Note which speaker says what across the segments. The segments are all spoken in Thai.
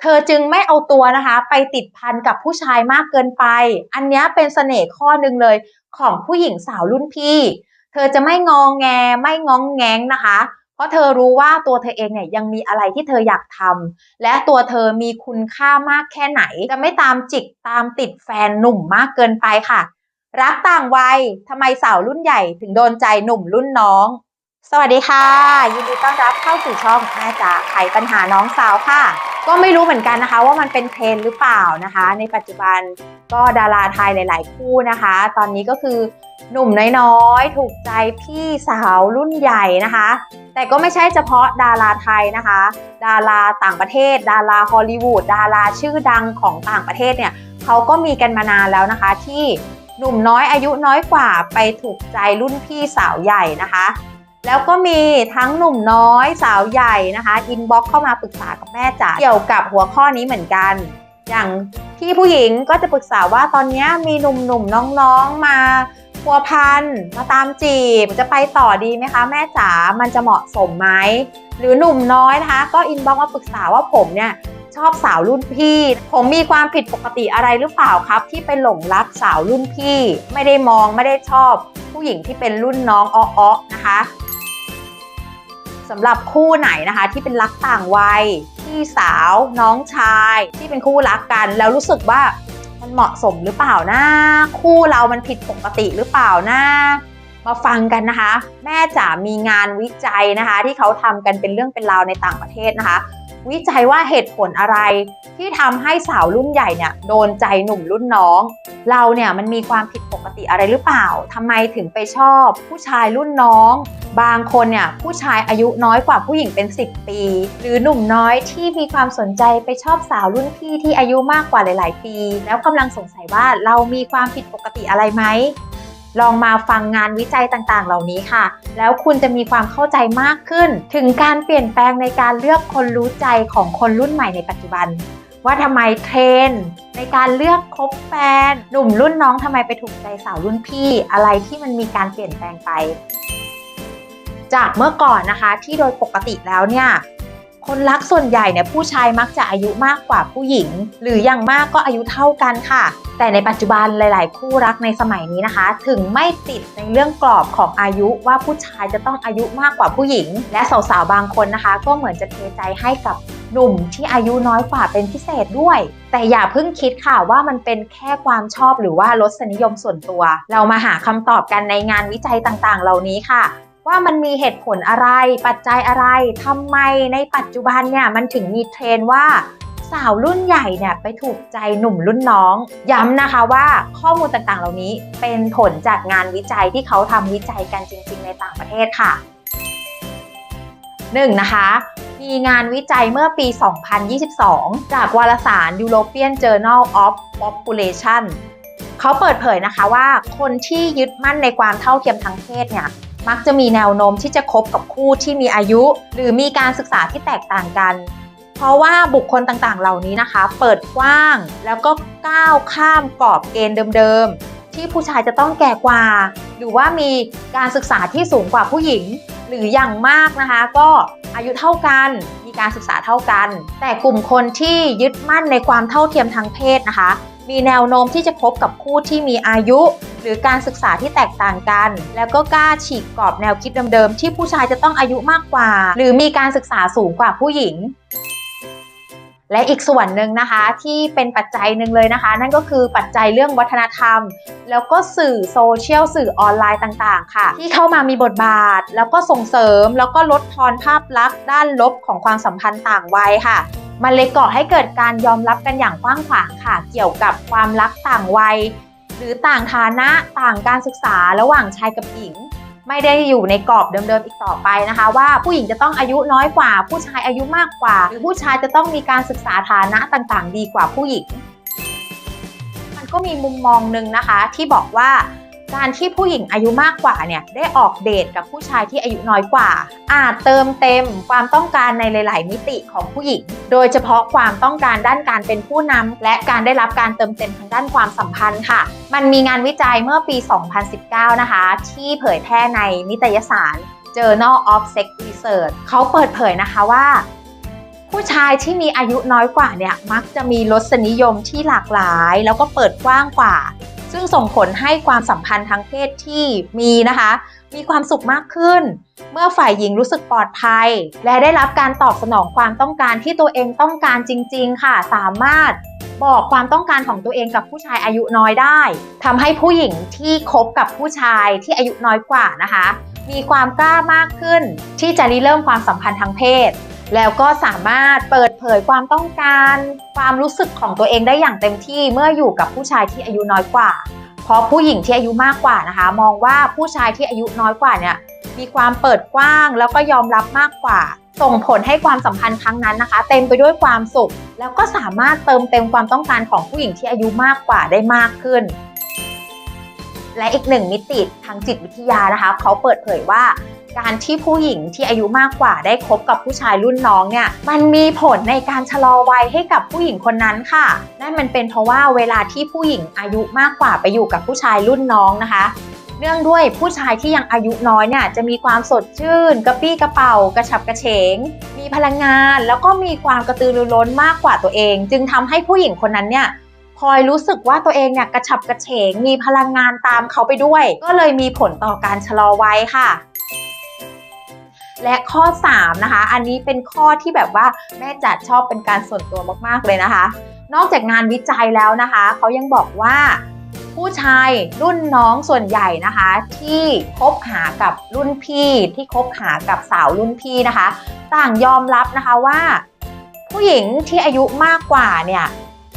Speaker 1: เธอจึงไม่เอาตัวนะคะ ไปติดพันกับผู้ชายมากเกินไป อันนี้เป็นเสน่ห์ข้อหนึ่งเลยของผู้หญิงสาวรุ่นพี่ เธอจะไม่งองแงไม่งองแงงนะคะ เพราะเธอรู้ว่าตัวเธอเองเนี่ยยังมีอะไรที่เธออยากทำและตัวเธอมีคุณค่ามากแค่ไหน จะไม่ตามจิกตามติดแฟนหนุ่มมากเกินไปค่ะ รักต่างวัยทำไมสาวรุ่นใหญ่ถึงโดนใจหนุ่มรุ่นน้อง สวัสดีค่ะ ยินดีต้อนรับเข้าสู่ช่องแม่จ๋าไขปัญหาน้องสาวค่ะ ก็ไม่รู้เหมือนกันนะคะ ว่ามันเป็นเทรนหรือเปล่านะคะ ในปัจจุบันก็ดาราไทยหลาย ๆ คู่นะคะ ตอนนี้ก็คือหนุ่มน้อยๆ ถูกใจพี่สาวรุ่นใหญ่นะคะ แต่ก็ไม่ใช่เฉพาะดาราไทยนะคะ ดาราต่างประเทศ ดาราฮอลลีวูดดาราชื่อดังของต่างประเทศเนี่ยเขาก็มีกันมานานแล้วนะคะ ที่หนุ่มน้อยอายุน้อยกว่าไปถูกใจรุ่นพี่สาวใหญ่นะคะ แล้วก็มีทั้งหนุ่มน้อยสาวใหญ่นะคะอินบ็อกเข้ามาปรึกษากับแม่จ๋าเกี่ยวกับหัวข้อนี้เหมือนกัน อย่างพี่ผู้หญิงก็จะปรึกษาว่าตอนนี้มีหนุ่มๆน้องๆมาพัวพันมาตามจีบจะไปต่อดีไหมคะ แม่จ๋ามันจะเหมาะสมไหมหรือหนุ่มน้อยนะคะ ก็อินบ็อกมาปรึกษาว่าผมเนี่ยชอบสาวรุ่นพี่ ผมมีความผิดปกติอะไรหรือเปล่าครับ ที่ไปหลงรักสาวรุ่นพี่ ไม่ได้มองไม่ได้ชอบ ผู้หญิงที่เป็นรุ่นน้องอ้อๆนะคะ สำหรับคู่ไหนนะคะ ที่เป็นรักต่างวัยพี่สาวน้องชายที่เป็นคู่รักกัน แล้วรู้สึกว่ามันเหมาะสมหรือเปล่านะคู่เรามันผิดปกติหรือเปล่านะมาฟังกันนะคะ แม่จ๋ามีงานวิจัยนะคะ ที่เขาทำกันเป็นเรื่องเป็นราวในต่างประเทศนะคะ วิจัยว่าเหตุผลอะไร ที่ทำให้สาวรุ่นใหญ่เนี่ยโดนใจหนุ่มรุ่นน้อง เราเนี่ยมันมีความผิดปกติอะไรหรือเปล่าทำไมถึงไปชอบ ผู้ชายรุ่นน้อง บางคนเนี่ยผู้ชายอายุน้อยกว่าผู้หญิงเป็น 10 ปี หรือหนุ่มน้อยที่มีความสนใจไปชอบสาวรุ่นพี่ที่อายุมากกว่าหลาย ๆ ปี แล้วกำลังสงสัยว่าเรามีความผิดปกติอะไรไหม ลองมาฟังงานวิจัยต่างๆ เหล่านี้ค่ะ แล้วคุณจะมีความเข้าใจมากขึ้น ถึงการเปลี่ยนแปลงในการเลือกคนรู้ใจของคนรุ่นใหม่ในปัจจุบัน ว่าทำไมเทรนในการเลือกคบแฟนหนุ่มรุ่นน้องทำไมไปถูกใจสาวรุ่นพี่ อะไรที่มันมีการเปลี่ยนแปลงไป จากเมื่อก่อนนะคะที่โดยปกติแล้วเนี่ย คนรักส่วนใหญ่เนี่ยผู้ชายมักจะอายุมากกว่าผู้หญิง หรืออย่างมากก็อายุเท่ากันค่ะ แต่ในปัจจุบันหลาย ๆ คู่รักในสมัยนี้นะคะ ถึงไม่ติดในเรื่องกรอบของอายุว่าผู้ชายจะต้องอายุมากกว่าผู้หญิง และสาว ๆ บางคนนะคะ ก็เหมือนจะเทใจให้กับหนุ่มที่อายุน้อยกว่าเป็นพิเศษด้วย แต่อย่าเพิ่งคิดค่ะว่ามันเป็นแค่ความชอบหรือว่ารสนิยมส่วนตัว เรามาหาคำตอบกันในงานวิจัยต่าง ๆ เหล่านี้ค่ะ ว่ามันมีเหตุผลอะไร ปัจจัยอะไรทำไมในปัจจุบันเนี่ยมันถึงมีเทรนว่าสาวรุ่นใหญ่เนี่ยไปถูกใจหนุ่มรุ่นน้อง ย้ำนะคะว่าข้อมูลต่างๆ เหล่านี้เป็นผลจากงานวิจัยที่เขาทำวิจัยกันจริง ๆ ในต่างประเทศค่ะ 1. นะคะ มีงานวิจัยเมื่อปี 2022 จากวารสาร European Journal of Population เขาเปิดเผยนะคะว่าคนที่ยึดมั่นในความเท่าเทียมทางเพศเนี่ย มักจะมีแนวโน้มที่จะคบกับคู่ที่มีอายุ หรือมีการศึกษาที่แตกต่างกัน เพราะว่าบุคคลต่างๆ เหล่านี้นะคะ เปิดกว้างแล้วก็ก้าวข้ามกรอบเกณฑ์เดิมๆ ที่ผู้ชายจะต้องแก่กว่า หรือว่ามีการศึกษาที่สูงกว่าผู้หญิง หรืออย่างมากนะคะ ก็อายุเท่ากัน มีการศึกษาเท่ากัน แต่กลุ่มคนที่ยึดมั่นในความเท่าเทียมทางเพศนะคะ มีแนวโน้มที่จะพบกับคู่ที่มีอายุ หรือการศึกษาที่แตกต่างกัน แล้วก็กล้าฉีกกรอบแนวคิดเดิมๆที่ผู้ชายจะต้องอายุมากกว่า หรือมีการศึกษาสูงกว่าผู้หญิง และอีกส่วนหนึ่งนะคะที่เป็นปัจจัยหนึ่งเลยนะคะ นั่นก็คือปัจจัยเรื่องวัฒนธรรม แล้วก็สื่อโซเชียลสื่อออนไลน์ต่างๆ ค่ะ ที่เข้ามามีบทบาท แล้วก็ส่งเสริม แล้วก็ลดทอนภาพลักษณ์ด้านลบของความสัมพันธ์ต่างวัยค่ะ มันเลยก่อให้เกิดการยอมรับกันอย่างกว้างขวางค่ะ เกี่ยวกับความรักต่างวัย หรือต่างฐานะต่างการศึกษาระหว่างชายกับหญิง ไม่ได้อยู่ในกรอบเดิมๆอีกต่อไปนะคะ ว่าผู้หญิงจะต้องอายุน้อยกว่า ผู้ชายอายุมากกว่า หรือผู้ชายจะต้องมีการศึกษาฐานะต่างๆ ดีกว่าผู้หญิง มันก็มีมุมมองหนึ่งนะคะที่บอกว่า การที่ผู้หญิงอายุมากกว่าเนี่ยได้ออกเดทกับผู้ชายที่อายุน้อยกว่า อาจเติมเต็มความต้องการในหลาย ๆ มิติของผู้หญิง โดยเฉพาะความต้องการด้านการเป็นผู้นำและการได้รับการเติมเต็มทางด้านความสัมพันธ์ค่ะ มันมีงานวิจัยเมื่อปี 2019 นะคะ ที่เผยแพร่ในนิตยสาร Journal of Sex Research เขาเปิดเผยนะคะว่าผู้ชายที่มีอายุน้อยกว่าเนี่ยมักจะมีรสนิยมที่หลากหลาย แล้วก็เปิดกว้างกว่า ซึ่งส่งผลให้ความสัมพันธ์ทางเพศที่มีนะคะ มีความสุขมากขึ้น เมื่อฝ่ายหญิงรู้สึกปลอดภัย และได้รับการตอบสนองความต้องการที่ตัวเองต้องการจริง ๆ ค่ะ สามารถบอกความต้องการของตัวเองกับผู้ชายอายุน้อยได้ทำให้ผู้หญิงที่คบกับผู้ชายที่อายุน้อยกว่านะคะ มีความกล้ามากขึ้น ที่จะริเริ่มความสัมพันธ์ทางเพศ แล้วก็สามารถเปิดเผยความต้องการ ความรู้สึกของตัวเองได้อย่างเต็มที่เมื่ออยู่กับผู้ชายที่อายุน้อยกว่า เพราะผู้หญิงที่อายุมากกว่านะคะ มองว่าผู้ชายที่อายุน้อยกว่าเนี่ยมีความเปิดกว้างแล้วก็ยอมรับมากกว่า ส่งผลให้ความสัมพันธ์ครั้งนั้นนะคะ เต็มไปด้วยความสุข แล้วก็สามารถเติมเต็มความต้องการของผู้หญิงที่อายุมากกว่าได้มากขึ้น และอีกหนึ่งมิติทางจิตวิทยานะคะ เขาเปิดเผยว่า การที่ผู้หญิงที่อายุมากกว่าได้คบกับผู้ชายรุ่นน้องเนี่ยมันมีผลในการชะลอวัยให้กับผู้หญิงคนนั้นค่ะนั่นมันเป็นเพราะว่าเวลาที่ผู้หญิงอายุมากกว่าไปอยู่กับผู้ชายรุ่นน้องนะคะเนื่องด้วยผู้ชายที่ยังอายุน้อยเนี่ยจะมีความสดชื่น กระปี้กระเป๋ากระฉับกระเฉง มีพลังงาน แล้วก็มีความกระตือรือร้นมากกว่าตัวเอง จึงทำให้ผู้หญิงคนนั้นเนี่ยคอยรู้สึกว่าตัวเองเนี่ยกระฉับกระเฉง มีพลังงานตามเขาไปด้วย ก็เลยมีผลต่อการชะลอวัยค่ะ และข้อ 3 นะคะ อันนี้เป็นข้อที่แบบว่าแม่จัดชอบเป็นการส่วนตัวมากๆเลยนะคะ นอกจากงานวิจัยแล้วนะคะเขายังบอกว่าผู้ชายรุ่นน้องส่วนใหญ่นะคะ ที่คบหากับรุ่นพี่ที่คบหากับสาวรุ่นพี่นะคะ ต่างยอมรับนะคะว่า ผู้หญิงที่อายุมากกว่าเนี่ย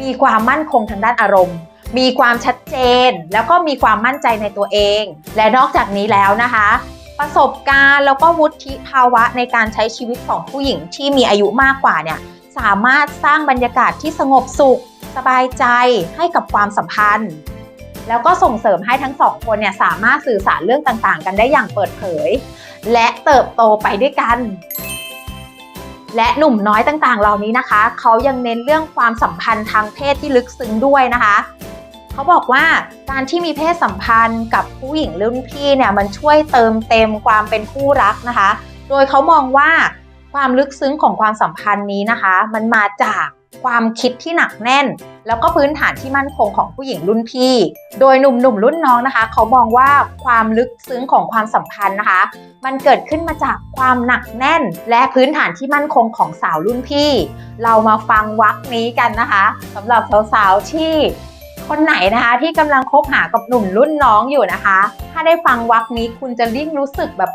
Speaker 1: มีความมั่นคงทางด้านอารมณ์ มีความชัดเจน แล้วก็มีความมั่นใจในตัวเอง และนอกจากนี้แล้วนะคะ ประสบการณ์แล้วก็วุฒิภาวะในการใช้ชีวิตของผู้หญิงที่มีอายุมากกว่าเนี่ยสามารถสร้างบรรยากาศที่สงบสุข สบายใจให้กับความสัมพันธ์ แล้วก็ส่งเสริมให้ทั้งสองคนเนี่ยสามารถสื่อสารเรื่องต่างๆ กันได้อย่างเปิดเผย และเติบโตไปด้วยกัน และหนุ่มน้อยต่างๆ เหล่านี้นะคะ เขายังเน้นเรื่องความสัมพันธ์ทางเพศที่ลึกซึ้งด้วยนะคะ เขาบอกว่าการที่มีเพศสัมพันธ์กับผู้หญิงรุ่นพี่เนี่ยมันช่วยเติมเต็มความเป็นคู่รักนะคะ โดยเขามองว่าความลึกซึ้งของความสัมพันธ์นี้นะคะ มันมาจากความคิดที่หนักแน่น แล้วก็พื้นฐานที่มั่นคงของผู้หญิงรุ่นพี่ โดยหนุ่มๆรุ่นน้องนะคะ เขามองว่าความลึกซึ้งของความสัมพันธ์นะคะ มันเกิดขึ้นมาจากความหนักแน่น และพื้นฐานที่มั่นคงของสาวรุ่นพี่ เรามาฟังวักนี้กันนะคะสำหรับสาวๆที่ คนไหนนะคะที่กำลังคบหากับหนุ่มรุ่นน้องอยู่นะคะ ถ้าได้ฟังวักนี้คุณจะยิ่งรู้สึกแบบ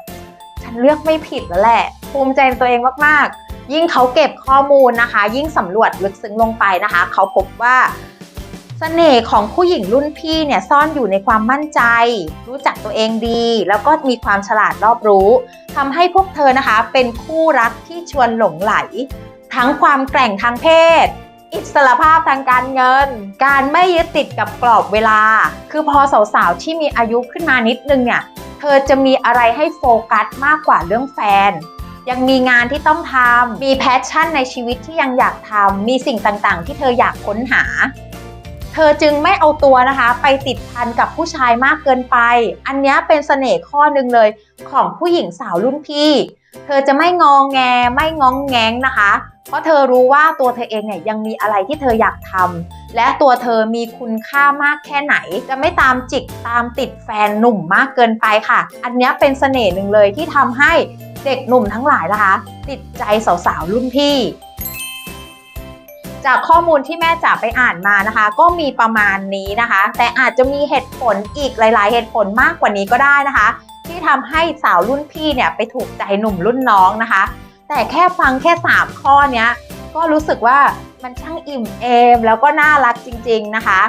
Speaker 1: ฉันเลือกไม่ผิดแล้วแหละ ภูมิใจในตัวเองมากๆ ยิ่งเขาเก็บข้อมูลนะคะ ยิ่งสำรวจลึกซึ้งลงไปนะคะ เขาพบว่าเสน่ห์ของผู้หญิงรุ่นพี่เนี่ยซ่อนอยู่ในความมั่นใจ รู้จักตัวเองดี แล้วก็มีความฉลาดรอบรู้ทำให้พวกเธอนะคะ เป็นคู่รักที่ชวนหลงไหล ทั้งความแกร่งทางเพศ อิสรภาพทางการเงิน การไม่ยึดติดกับกรอบเวลา คือพอสาวๆที่มีอายุขึ้นมานิดนึงเนี่ย เธอจะมีอะไรให้โฟกัสมากกว่าเรื่องแฟน ยังมีงานที่ต้องทำ มีแพชชั่นในชีวิตที่ยังอยากทำ มีสิ่งต่างๆ ที่เธออยากค้นหา เธอจึงไม่เอาตัวนะคะ ไปติดพันกับผู้ชายมากเกินไป อันนี้เป็นเสน่ห์ข้อหนึ่งเลยของผู้หญิงสาวรุ่นพี่ เธอจะไม่งองแงไม่งองแงงนะคะ เพราะเธอรู้ว่าตัวเธอเองเนี่ยยังมีอะไรที่เธออยากทำและตัวเธอมีคุณค่ามากแค่ไหน จะไม่ตามจิกตามติดแฟนหนุ่มมากเกินไปค่ะ อันนี้เป็นเสน่ห์หนึ่งเลยที่ทำให้เด็กหนุ่มทั้งหลายนะคะ ติดใจสาวๆรุ่นพี่ จากข้อมูลที่แม่จ๋าไปอ่านมานะคะ ก็มีประมาณนี้นะคะ แต่อาจจะมีเหตุผลอีกหลาย ๆ เหตุผลมากกว่านี้ก็ได้นะคะ ที่ทำให้สาวรุ่นพี่เนี่ยไปถูกใจหนุ่มรุ่นน้องนะคะ แต่แค่ฟังแค่ 3 ข้อเนี้ย ก็รู้สึกว่ามันช่างอิ่มเอม แล้วก็น่ารักจริง ๆนะคะ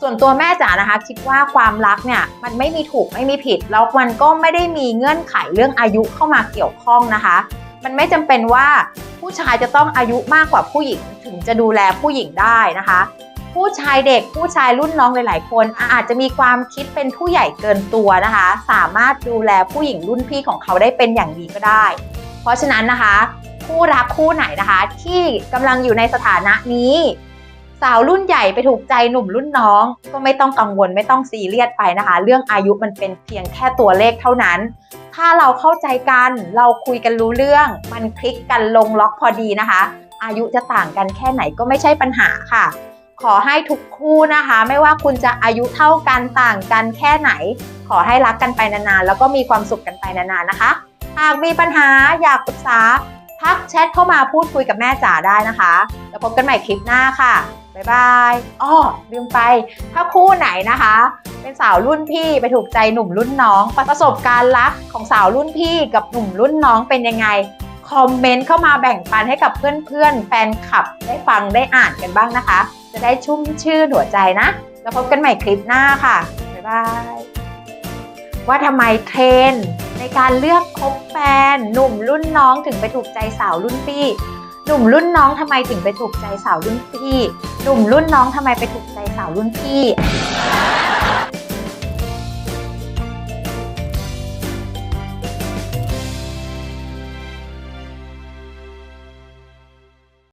Speaker 1: ส่วนตัวแม่จ๋านะคะ คิดว่าความรักเนี่ยมันไม่มีถูกไม่มีผิด แล้วมันก็ไม่ได้มีเงื่อนไขเรื่องอายุเข้ามาเกี่ยวข้องนะคะ มันไม่จำเป็นว่าผู้ชายจะต้องอายุมากกว่าผู้หญิง ถึงจะดูแลผู้หญิงได้นะคะ ผู้ชายเด็กผู้ชายรุ่นน้องหลาย ๆ คน อาจจะมีความคิดเป็นผู้ใหญ่เกินตัวนะคะ สามารถดูแลผู้หญิงรุ่นพี่ของเขาได้เป็นอย่างดีก็ได้ เพราะฉะนั้นนะคะคู่รักคู่ไหนนะคะ ที่กำลังอยู่ในสถานะนี้ สาวรุ่นใหญ่ไปถูกใจหนุ่มรุ่นน้อง ก็ไม่ต้องกังวลไม่ต้องซีเรียสไปนะคะ เรื่องอายุมันเป็นเพียงแค่ตัวเลขเท่านั้น ถ้าเราเข้าใจกันเราคุยกันรู้เรื่อง มันคลิกกันลงล็อกพอดีนะคะ อายุจะต่างกันแค่ไหนก็ไม่ใช่ปัญหาค่ะ ขอให้ทุกคู่นะคะ ไม่ว่าคุณจะอายุเท่ากันต่างกันแค่ไหน ขอให้รักกันไปนานๆแล้วก็มีความสุขกันไปนานๆนะคะ หากมีปัญหาอยากปรึกษา ทักแชทเข้ามาพูดคุยกับแม่จ๋าได้นะคะ แล้วพบกันใหม่คลิปหน้าค่ะ บ๊ายบายอ้อลืมไป ถ้าคู่ไหนนะคะ เป็นสาวรุ่นพี่ไปถูกใจหนุ่มรุ่นน้อง ประสบการณ์รักของสาวรุ่นพี่กับหนุ่มรุ่นน้องเป็นยังไง คอมเมนต์เข้ามาแบ่งปันให้กับเพื่อนๆ แฟนคลับได้ฟังได้อ่านกันบ้างนะคะ จะได้ชุ่มชื่นหัวใจนะ แล้วพบกันใหม่คลิปหน้าค่ะ บ๊ายบาย ว่าทำไมเทรนในการเลือกคบแฟน หนุ่มรุ่นน้องถึงไปถูกใจสาวรุ่นพี่ หนุ่มรุ่นน้องทำไมถึงไปถูกใจสาวรุ่นพี่ หนุ่มรุ่นน้องทำไมไปถูกใจสาวรุ่นพี่